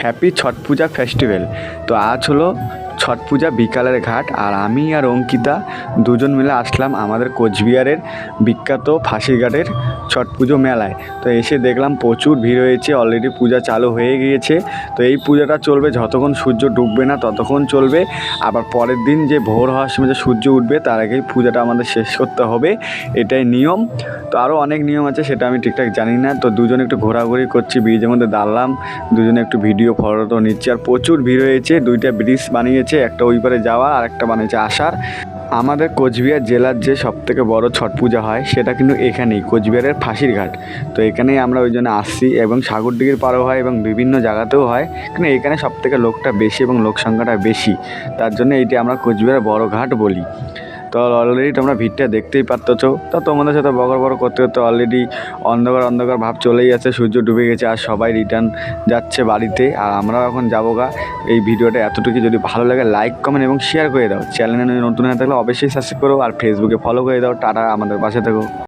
Happy ছট পূজা festival. তো আজ হলো ছট পূজা বিকালের ঘাট আর আমি আর অঙ্কিতা দুজন মিলে আসলাম আমাদের কোচবিহারের বিখ্যাত ফাঁসিঘাটের ছট পুজো মেলায়। তো এসে দেখলাম প্রচুর ভিড় হয়েছে অলরেডি পূজা চালু হয়ে গিয়েছে। তো এই পূজাটা চলবে যতক্ষণ সূর্য ডুববে না ততক্ষণ চলবে। আবার পরের দিন যে ভোর হওয়ার সময় যে সূর্য উঠবে, তার আগেই পূজাটা আমাদের শেষ করতে হবে। এটাই নিয়ম। তো আরও অনেক নিয়ম আছে, সেটা আমি ঠিকঠাক জানি না। তো দুজন একটু ঘোরাঘুরি করছি, ব্রিজের মধ্যে দাঁড়লাম। দুজনে একটু ভিডিও ফটো নিচ্ছি। আর প্রচুর ভিড় হয়েছে, দুইটা ব্রিজ বানিয়েছে, একটা ওই পারে যাওয়া আর একটা বানিয়েছে আসার। আমাদের কোচবিহার জেলার যে সবথেকে বড় ছট পূজা হয়, সেটা কিন্তু এখানেই, কোচবিহারের ফাঁসির ঘাট। তো এখানেই আমরা ওই জন্য আসছি এবং সাগরদিঘির পারও হয় এবং বিভিন্ন জায়গাতেও হয়। কিন্তু এখানে সবথেকে লোকটা বেশি এবং লোক সংখ্যাটা বেশি। তার জন্য এইটি আমরা কোচবিহারের বড় ঘাট বলি। তো অলরেডি তোমরা ভিড়টা দেখতেই পারতেছো। তো তোমাদের সাথে বগর বড় করতে করতে অলরেডি অন্ধকার অন্ধকার ভাব চলেই আছে সূর্য ডুবে গেছে আর সবাই রিটার্ন যাচ্ছে বাড়িতে। আর আমরাও এখন যাব গা। এই ভিডিওটা এতটুকু যদি ভালো লাগে লাইক কমেন্ট এবং শেয়ার করে দাও। চ্যানেলে নতুন হয়ে থাকলে অবশ্যই সাবস্ক্রাইব করো আর ফেসবুকে ফলো করে দাও। টাটা, আমাদের পাশে থেকো।